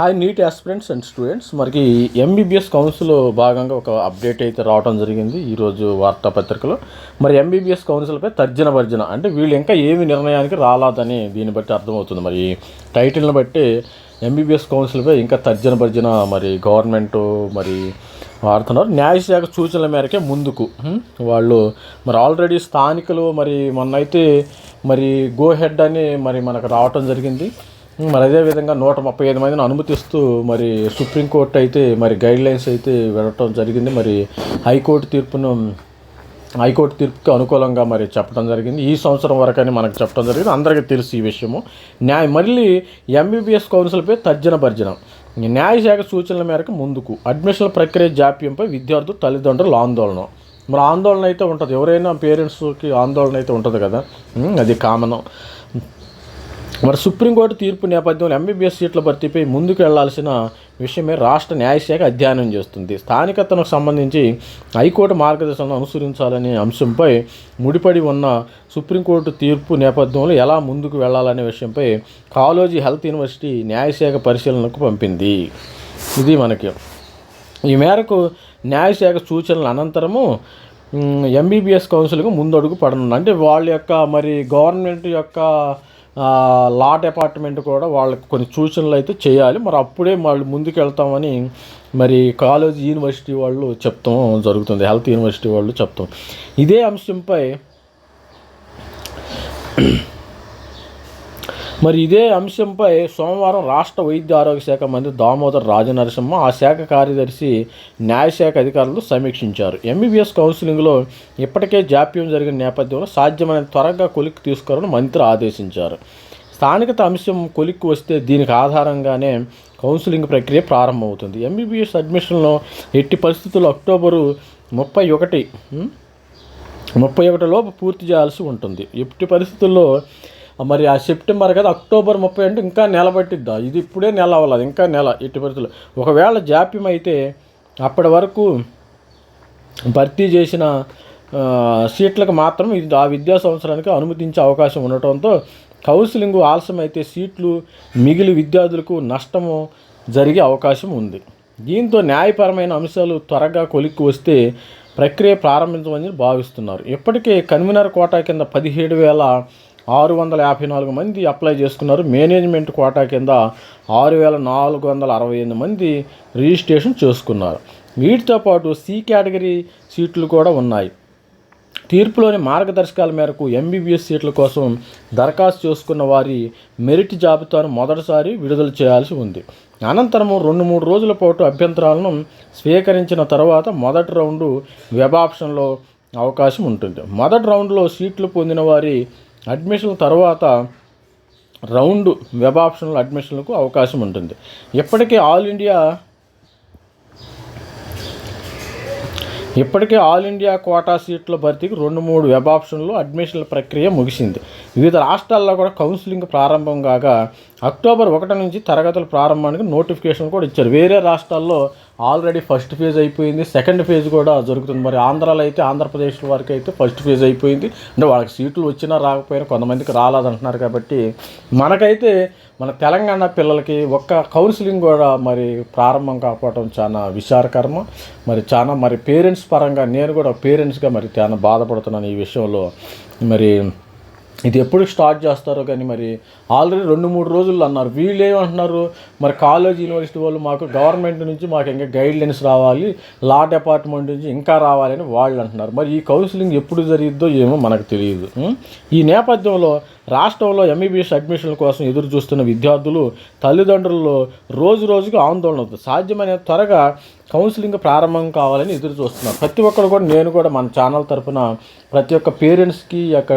Hi NEET aspirants and students మనకి MBBS council భాగంగా ఒక అప్డేట్ అయితే రావడం జరిగింది ఈరోజు వార్తాపత్రికలో. మరి ఎంబీబీఎస్ కౌన్సిల్పై తర్జన భర్జన అంటే వీళ్ళు ఇంకా ఏమి నిర్ణయానికి రాలేదని దీన్ని బట్టి అర్థమవుతుంది. మరి టైటిల్ని బట్టి ఎంబీబీఎస్ కౌన్సిల్పై ఇంకా తర్జన భర్జన మరి గవర్నమెంట్ మరి వాడుతున్నారు. న్యాయశాఖ సూచనల మేరకే ముందుకు వాళ్ళు మరి ఆల్రెడీ స్థానికులు మరి మొన్నైతే మరి గో హెడ్ అని మరి మనకు రావటం జరిగింది. మరి అదేవిధంగా నూట ముప్పై ఐదు మందిని అనుమతిస్తూ మరి సుప్రీంకోర్టు అయితే మరి గైడ్ లైన్స్ అయితే వెళ్ళటం జరిగింది. మరి హైకోర్టు తీర్పును హైకోర్టు తీర్పుకి అనుకూలంగా మరి చెప్పడం జరిగింది. ఈ సంవత్సరం వరకు అని మనకు చెప్పడం జరిగింది. అందరికీ తెలుసు ఈ విషయము. న్యాయ మళ్ళీ ఎంబీబీఎస్ కౌన్సిల్పై తర్జన భర్జన. న్యాయశాఖ సూచనల మేరకు ముందుకు. అడ్మిషన్ల ప్రక్రియ జాప్యంపై విద్యార్థులు తల్లిదండ్రులు ఆందోళన. మరి ఆందోళన అయితే ఉంటుంది. ఎవరైనా పేరెంట్స్కి ఆందోళన అయితే ఉంటుంది కదా? అది కామన్. మరి సుప్రీంకోర్టు తీర్పు నేపథ్యంలో ఎంబీబీఎస్ సీట్ల భర్తీపై ముందుకు వెళ్ళాల్సిన విషయమే రాష్ట్ర న్యాయశాఖ అధ్యయనం చేస్తుంది. స్థానికతకు సంబంధించి హైకోర్టు మార్గదర్శనం అనుసరించాలనే అంశంపై ముడిపడి ఉన్న సుప్రీంకోర్టు తీర్పు నేపథ్యంలో ఎలా ముందుకు వెళ్ళాలనే విషయంపై కాలోజీ హెల్త్ యూనివర్సిటీ న్యాయశాఖ పరిశీలనకు పంపింది. ఇది మనకి. ఈ మేరకు న్యాయశాఖ సూచనల అనంతరము ఎంబీబీఎస్ కౌన్సిల్కు ముందడుగు పడనుంది. అంటే వాళ్ళ యొక్క మరి గవర్నమెంట్ యొక్క లా డిపార్ట్మెంట్ కూడా వాళ్ళకి కొన్ని సూచనలు అయితే చేయాలి. మరి అప్పుడే వాళ్ళు ముందుకు వెళ్తామని మరి కాలేజ్ యూనివర్సిటీ వాళ్ళు చెప్తాం జరుగుతుంది. హెల్త్ యూనివర్సిటీ వాళ్ళు చెప్తాం. ఇదే అంశంపై మరి ఇదే అంశంపై సోమవారం రాష్ట్ర వైద్య ఆరోగ్య శాఖ మంత్రి దామోదర్ రాజనరసింహ ఆ శాఖ కార్యదర్శి న్యాయశాఖ అధికారులు సమీక్షించారు. ఎంబీబీఎస్ కౌన్సిలింగ్లో ఇప్పటికే జాప్యం జరిగిన నేపథ్యంలో సాధ్యమైన త్వరగా కొలిక్కి తీసుకోవాలని మంత్రి ఆదేశించారు. స్థానికత అంశం కొలిక్కి వస్తే దీనికి ఆధారంగానే కౌన్సిలింగ్ ప్రక్రియ ప్రారంభమవుతుంది. ఎంబీబీఎస్ అడ్మిషన్లో ఎట్టి పరిస్థితుల్లో అక్టోబరు ముప్పై ఒకటి ముప్పై ఒకటిలోపు పూర్తి చేయాల్సి ఉంటుంది. ఎట్టి పరిస్థితుల్లో మరి ఆ సెప్టెంబర్ కదా అక్టోబర్ ముప్పై అంటే ఇంకా నెల పట్టిద్దా? ఇది ఇప్పుడే నెల అవ్వాలి ఇంకా నెల ఎట్టి పరిస్థితులు. ఒకవేళ జాప్యం అయితే అప్పటి వరకు భర్తీ చేసిన సీట్లకు మాత్రం ఇది ఆ విద్యా సంవత్సరానికి అనుమతించే అవకాశం ఉండటంతో కౌన్సిలింగ్ ఆలస్యం అయితే సీట్లు మిగిలి విద్యార్థులకు నష్టము జరిగే అవకాశం ఉంది. దీంతో న్యాయపరమైన అంశాలు త్వరగా కొలిక్కి వస్తే ప్రక్రియ ప్రారంభించమని భావిస్తున్నారు. ఇప్పటికే కన్వీనర్ కోటా కింద పదిహేడు వేల ఆరు వందల యాభై నాలుగు మంది అప్లై చేసుకున్నారు. మేనేజ్మెంట్ కోటా కింద ఆరు వేల నాలుగు వందల అరవై ఎనిమిది మంది రిజిస్ట్రేషన్ చేసుకున్నారు. వీటితో పాటు సి కేటగిరీ సీట్లు కూడా ఉన్నాయి. తీర్పులోని మార్గదర్శకాల మేరకు ఎంబీబీఎస్ సీట్ల కోసం దరఖాస్తు చేసుకున్న వారి మెరిట్ జాబితాను మొదటిసారి విడుదల చేయాల్సి ఉంది. అనంతరము రెండు మూడు రోజుల పాటు అభ్యంతరాలను స్వీకరించిన తర్వాత మొదటి రౌండు వెబ్ ఆప్షన్లో అవకాశం ఉంటుంది. మొదటి రౌండ్లో సీట్లు పొందిన వారి అడ్మిషన్ తర్వాత రౌండ్ వెబ్ ఆప్షన్లో అడ్మిషన్లకు అవకాశం ఉంటుంది. ఇప్పటికే ఆల్ ఇండియా ఇప్పటికే ఆల్ ఇండియా కోటా సీట్ల భర్తీకి రెండు మూడు వెబ్ ఆప్షన్లు అడ్మిషన్ల ప్రక్రియ ముగిసింది. వివిధ రాష్ట్రాల్లో కూడా కౌన్సిలింగ్ ప్రారంభం కాగా అక్టోబర్ ఒకటి నుంచి తరగతుల ప్రారంభానికి నోటిఫికేషన్ కూడా ఇచ్చారు. వేరే రాష్ట్రాల్లో ఆల్రెడీ ఫస్ట్ ఫేజ్ అయిపోయింది సెకండ్ ఫేజ్ కూడా జరుగుతుంది. మరి ఆంధ్రాలో అయితే ఆంధ్రప్రదేశ్ వరకు అయితే ఫస్ట్ ఫేజ్ అయిపోయింది. అంటే వాళ్ళకి సీట్లు వచ్చినా రాకపోయినా కొంతమందికి రాలేదంటున్నారు కాబట్టి మనకైతే మన తెలంగాణ పిల్లలకి ఒక్క కౌన్సిలింగ్ కూడా మరి ప్రారంభం కాకపోవడం చాలా విచారకరం మరి చాలా మరి పేరెంట్స్ పరంగా నేను కూడా పేరెంట్స్గా మరి చాలా బాధపడుతున్నాను ఈ విషయంలో. మరి ఇది ఎప్పుడు స్టార్ట్ చేస్తారో కానీ మరి ఆల్రెడీ రెండు మూడు రోజులు అన్నారు. వీళ్ళేమంటున్నారు మరి కాలేజ్ యూనివర్సిటీ వాళ్ళు మాకు గవర్నమెంట్ నుంచి మాకు ఇంకా గైడ్ లైన్స్ రావాలి లా డిపార్ట్మెంట్ నుంచి ఇంకా రావాలని వాళ్ళు అంటున్నారు. మరి ఈ కౌన్సిలింగ్ ఎప్పుడు జరిగిద్దో ఏమో మనకు తెలియదు. ఈ నేపథ్యంలో రాష్ట్రంలో ఎంబీబీఎస్ అడ్మిషన్ల కోసం ఎదురు చూస్తున్న విద్యార్థులు తల్లిదండ్రుల్లో రోజు రోజుకు ఆందోళన అవుతుంది. సాధ్యమైన త్వరగా కౌన్సిలింగ్ ప్రారంభం కావాలని ఎదురు చూస్తున్నారు. ప్రతి ఒక్కరు కూడా నేను కూడా మన ఛానల్ తరఫున ప్రతి ఒక్క పేరెంట్స్కి యొక్క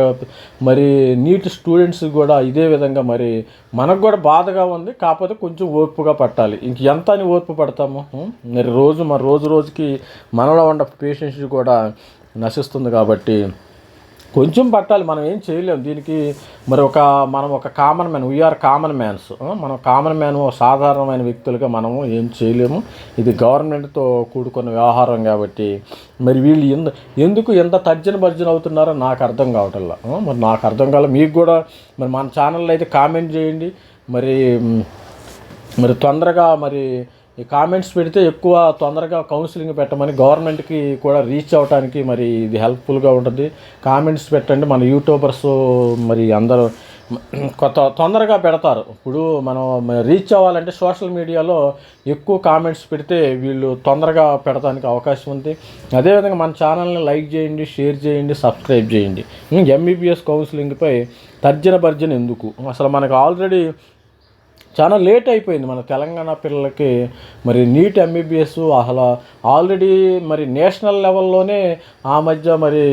మరి నీట్ స్టూడెంట్స్ కూడా ఇదే విధంగా మరి మనకు కూడా బాధగా ఉంది. కాకపోతే కొంచెం ఓర్పుగా పట్టాలి. ఇంక ఎంత అని ఓర్పు పడతాము? మరి రోజు మరి రోజు రోజుకి మనలో ఉన్న పేషెన్స్ కూడా నశిస్తుంది కాబట్టి కొంచెం పట్టాలి మనం ఏం చేయలేము దీనికి మరి ఒక మనం ఒక common man we are common mans మనం కామన్ మ్యాన్ సాధారణమైన వ్యక్తులుగా మనము ఏం చేయలేము. ఇది గవర్నమెంట్తో కూడుకున్న వ్యవహారం కాబట్టి. మరి వీళ్ళు ఎందు ఎందుకు ఎంత తర్జన భర్జన అవుతున్నారో నాకు అర్థం కావటంలా మరి నాకు అర్థం కావాలి మీకు కూడా మరి మన ఛానల్లో అయితే కామెంట్ చేయండి. మరి మరి తొందరగా మరి ఈ కామెంట్స్ పెడితే ఎక్కువ తొందరగా కౌన్సిలింగ్ పెట్టమని గవర్నమెంట్కి కూడా రీచ్ అవ్వటానికి మరి ఇది హెల్ప్ఫుల్గా ఉంటుంది. కామెంట్స్ పెట్టండి. మన యూట్యూబర్స్ మరి అందరూ కొత్త తొందరగా పెడతారు. ఇప్పుడు మనం రీచ్ అవ్వాలంటే సోషల్ మీడియాలో ఎక్కువ కామెంట్స్ పెడితే వీళ్ళు తొందరగా పెడటానికి అవకాశం ఉంది. అదేవిధంగా మన ఛానల్ని లైక్ చేయండి షేర్ చేయండి సబ్స్క్రైబ్ చేయండి. ఎంబీబీఎస్ కౌన్సిలింగ్పై తర్జన భర్జన ఎందుకు? అసలు మనకు ఆల్రెడీ చాలా లేట్ అయిపోయింది మన తెలంగాణ పిల్లలకి. మరి నీట్ ఎంబీబీఎస్ అసలు ఆల్రెడీ మరి నేషనల్ లెవెల్లోనే ఆ మధ్య మరి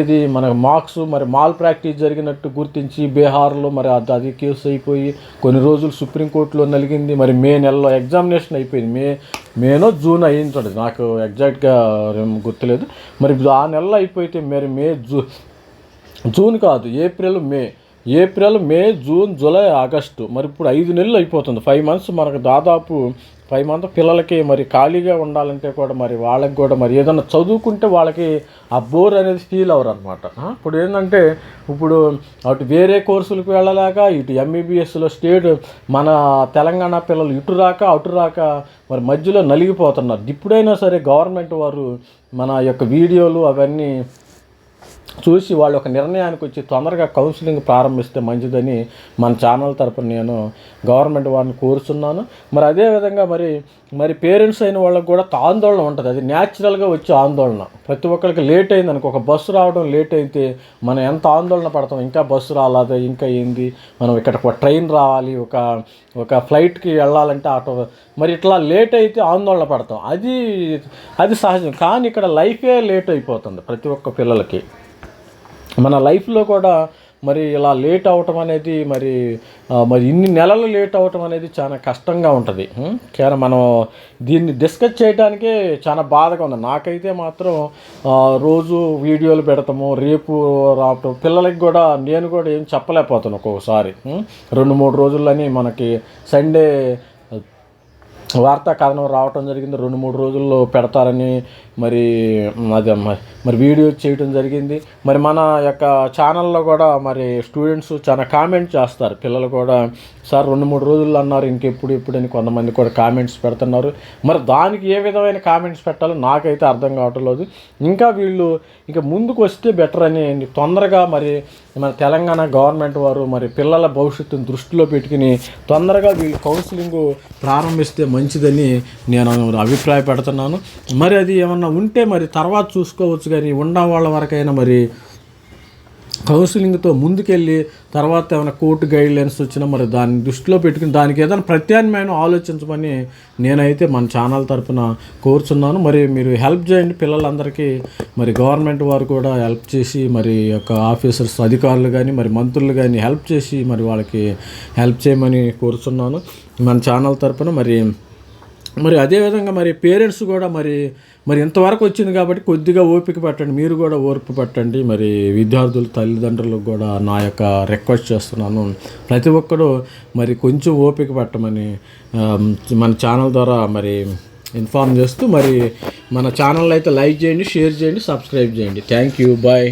ఇది మన మార్క్స్ మరి మాల్ ప్రాక్టీస్ జరిగినట్టు గుర్తించి బీహార్లో మరి అది అది కేసు అయిపోయి కొన్ని రోజులు సుప్రీంకోర్టులో నలిగింది. మరి మే నెలలో ఎగ్జామినేషన్ అయిపోయింది. మే మేనో జూన్ అయ్యింది నాకు ఎగ్జాక్ట్గా గుర్తులేదు. మరి ఆ నెలలో అయిపోతే మరి మే జూ జూన్ కాదు April May April May June July August. మరి ఇప్పుడు ఐదు నెలలు అయిపోతుంది. ఫైవ్ మంత్స్ మనకు దాదాపు ఫైవ్ మంత్స్ పిల్లలకి మరి ఖాళీగా ఉండాలంటే కూడా మరి వాళ్ళకి కూడా మరి ఏదైనా చదువుకుంటే వాళ్ళకి ఆ బోర్ అనేది ఫీల్ అవ్వరు అనమాట ఇప్పుడు ఏంటంటే ఇప్పుడు అటు వేరే కోర్సులకు వెళ్ళలేక ఇటు ఎంబీబీఎస్లో స్టేట్ మన తెలంగాణ పిల్లలు ఇటు రాక అటు రాక మరి మధ్యలో నలిగిపోతున్నారు. ఇప్పుడైనా సరే గవర్నమెంట్ వారు మన యొక్క వీడియోలు అవన్నీ చూసి వాళ్ళు ఒక నిర్ణయానికి వచ్చి తొందరగా కౌన్సిలింగ్ ప్రారంభిస్తే మంచిదని మన ఛానల్ తరపున నేను గవర్నమెంట్ వారిని కోరుతున్నాను మరి అదేవిధంగా మరి మరి పేరెంట్స్ అయిన వాళ్ళకి కూడా ఆందోళన ఉంటుంది. అది న్యాచురల్గా వచ్చే ఆందోళన. ప్రతి ఒక్కరికి లేట్ అయింది అనుకో ఒక బస్సు రావడం లేట్ అయితే మనం ఎంత ఆందోళన పడతాం? ఇంకా బస్సు రాలేదు? ఇంకా ఏంది? మనం ఇక్కడ ఒక ట్రైన్ రావాలి ఒక ఒక ఫ్లైట్కి వెళ్ళాలంటే ఆటో. మరి ఇట్లా లేట్ అయితే ఆందోళన పడతాం. అది అది సహజం. కానీ ఇక్కడ లైఫే లేట్ అయిపోతుంది ప్రతి ఒక్క పిల్లలకి. మన లైఫ్లో కూడా మరి ఇలా లేట్ అవటం అనేది మరి మరి ఇన్ని నెలలు లేట్ అవటం అనేది చాలా కష్టంగా ఉంటుంది. కానీ మనం దీన్ని డిస్కస్ చేయడానికే చాలా బాధగా ఉంది. నాకైతే మాత్రం రోజు వీడియోలు పెడతాము రేపు రావటం పిల్లలకి కూడా నేను కూడా ఏం చెప్పలేకపోతాను ఒక్కొక్కసారి రెండు మూడు రోజుల్లోని మనకి సండే వార్తా కథనం రావటం జరిగింది. రెండు మూడు రోజుల్లో పెడతారని మరి అది మరి వీడియో చేయటం జరిగింది. మరి మన యొక్క ఛానల్లో కూడా మరి స్టూడెంట్స్ చాలా కామెంట్ చేస్తారు. పిల్లలు కూడా సార్ రెండు మూడు రోజుల్లో అన్నారు ఇంకెప్పుడు ఇప్పుడు అని కొంతమంది కూడా కామెంట్స్ పెడుతున్నారు. మరి దానికి ఏ విధమైన కామెంట్స్ పెట్టాలో నాకైతే అర్థం కావటం లేదు. ఇంకా వీళ్ళు ఇంకా ముందుకు వస్తే బెటర్ అని తొందరగా మరి మన తెలంగాణ గవర్నమెంట్ వారు మరి పిల్లల భవిష్యత్తును దృష్టిలో పెట్టుకుని తొందరగా వీళ్ళు కౌన్సిలింగ్ ప్రారంభిస్తే మంచిదని నేను అభిప్రాయపెడుతున్నాను. మరి అది ఏమన్నా ఉంటే మరి తర్వాత చూసుకోవచ్చు కానీ ఉన్న వాళ్ళ వరకైనా మరి కౌన్సిలింగ్తో ముందుకెళ్ళి తర్వాత ఏమైనా కోర్టు గైడ్ లైన్స్ వచ్చినా మరి దాన్ని దృష్టిలో పెట్టుకుని దానికి ఏదైనా ప్రత్యామ్నాయం ఆలోచించమని నేనైతే మన ఛానల్ తరపున కోరుచున్నాను. మరి మీరు హెల్ప్ చేయండి పిల్లలందరికీ. మరి గవర్నమెంట్ వారు కూడా హెల్ప్ చేసి మరి యొక్క ఆఫీసర్స్ అధికారులు కానీ మరి మంత్రులు కానీ హెల్ప్ చేసి మరి వాళ్ళకి హెల్ప్ చేయమని కోరుచున్నాను. మన ఛానల్ తరపున మరి మరి అదేవిధంగా మరి పేరెంట్స్ కూడా మరి మరి ఇంతవరకు వచ్చింది కాబట్టి కొద్దిగా ఓపిక పట్టండి. మీరు కూడా ఓర్పు పట్టండి. మరి విద్యార్థులు తల్లిదండ్రులకు కూడా నా యొక్క రిక్వెస్ట్ చేస్తున్నాను. ప్రతి ఒక్కరూ మరి కొంచెం ఓపిక పట్టమని మన ఛానల్ ద్వారా మరి ఇన్ఫార్మ్ చేస్తూ మరి మన ఛానల్ అయితే లైక్ చేయండి షేర్ చేయండి సబ్స్క్రైబ్ చేయండి. Thank you bye